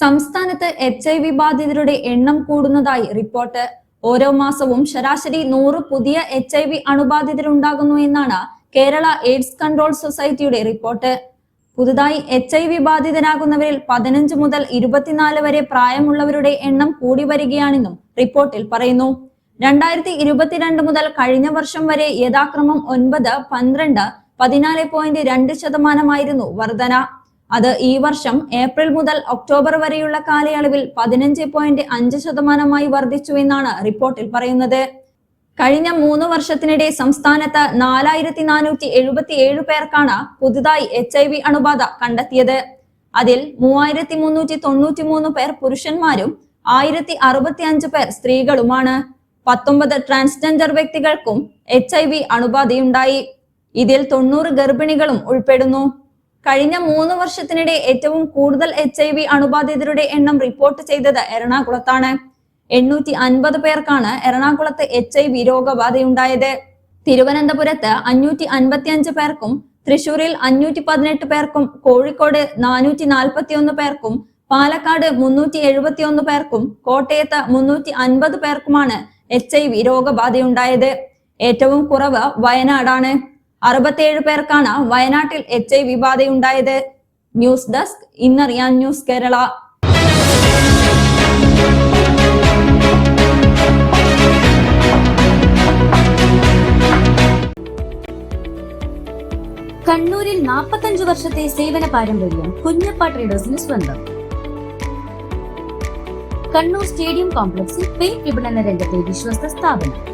സംസ്ഥാനത്ത് H I V ബാധിതരുടെ എണ്ണം കൂടുന്നതായി റിപ്പോർട്ട്. ഓരോ മാസവും ശരാശരി നൂറ് പുതിയ എച്ച് ഐ വി അണുബാധിതരുണ്ടാകുന്നു എന്നാണ് കേരള എയ്ഡ്സ് കൺട്രോൾ സൊസൈറ്റിയുടെ റിപ്പോർട്ട്. പുതുതായി എച്ച് ഐ വി ബാധിതരാകുന്നവരിൽ പതിനഞ്ച് മുതൽ ഇരുപത്തിനാല് വരെ പ്രായമുള്ളവരുടെ എണ്ണം കൂടി വരികയാണെന്നും റിപ്പോർട്ടിൽ പറയുന്നു. രണ്ടായിരത്തി ഇരുപത്തിരണ്ട് മുതൽ കഴിഞ്ഞ വർഷം വരെ യഥാക്രമം ഒൻപത് പന്ത്രണ്ട് പതിനാല് പോയിന്റ് രണ്ട് ശതമാനമായിരുന്നു വർധന. അത് ഈ വർഷം ഏപ്രിൽ മുതൽ ഒക്ടോബർ വരെയുള്ള കാലയളവിൽ പതിനഞ്ച് പോയിന്റ് അഞ്ച് ശതമാനമായി വർദ്ധിച്ചു എന്നാണ് റിപ്പോർട്ടിൽ പറയുന്നത്. കഴിഞ്ഞ മൂന്ന് വർഷത്തിനിടെ സംസ്ഥാനത്ത് നാലായിരത്തി നാനൂറ്റി എഴുപത്തി ഏഴ് പേർക്കാണ് പുതുതായി എച്ച് ഐ വി അണുബാധ കണ്ടെത്തിയത്. അതിൽ മൂവായിരത്തി മുന്നൂറ്റി തൊണ്ണൂറ്റി മൂന്ന് പേർ പുരുഷന്മാരും ആയിരത്തി അറുപത്തി അഞ്ച് പേർ സ്ത്രീകളുമാണ്. പത്തൊമ്പത് ട്രാൻസ്ജെൻഡർ വ്യക്തികൾക്കും എച്ച് ഐ വി അണുബാധയുണ്ടായി. ഇതിൽ തൊണ്ണൂറ് ഗർഭിണികളും ഉൾപ്പെടുന്നു. കഴിഞ്ഞ മൂന്ന് വർഷത്തിനിടെ ഏറ്റവും കൂടുതൽ എച്ച് ഐ വി അണുബാധിതരുടെ എണ്ണം റിപ്പോർട്ട് ചെയ്തത് എറണാകുളത്താണ്. എണ്ണൂറ്റി അൻപത് പേർക്കാണ് എറണാകുളത്ത് എച്ച് ഐ വി രോഗബാധയുണ്ടായത്. തിരുവനന്തപുരത്ത് അഞ്ഞൂറ്റി അൻപത്തി അഞ്ച് പേർക്കും തൃശൂരിൽ അഞ്ഞൂറ്റി പതിനെട്ട് പേർക്കും കോഴിക്കോട് നാനൂറ്റി നാൽപ്പത്തി ഒന്ന് പേർക്കും പാലക്കാട് മുന്നൂറ്റി എഴുപത്തി ഒന്ന് പേർക്കും കോട്ടയത്ത് മുന്നൂറ്റി അൻപത് പേർക്കുമാണ് എച്ച് ഐ വി രോഗബാധയുണ്ടായത്. ഏറ്റവും കുറവ് വയനാടാണ്. അറുപത്തിയേഴ് പേർക്കാണ് വയനാട്ടിൽ എച്ച് ഐ വി ബാധയുണ്ടായത്. ന്യൂസ് ഡെസ്ക് ഇന്നറിയാൻ ന്യൂസ് കേരള. കണ്ണൂരിൽ നാൽപ്പത്തഞ്ചു വർഷത്തെ സേവന പാരമ്പര്യം കുഞ്ഞപ്പ ട്രേഡേഴ്സിന് സ്വന്തം. കണ്ണൂർ സ്റ്റേഡിയം കോംപ്ലക്സിൽ പെയിന്റ് വിപണന രംഗത്തെ വിശ്വസ്ത സ്ഥാപനം.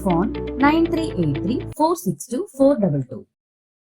phone 9383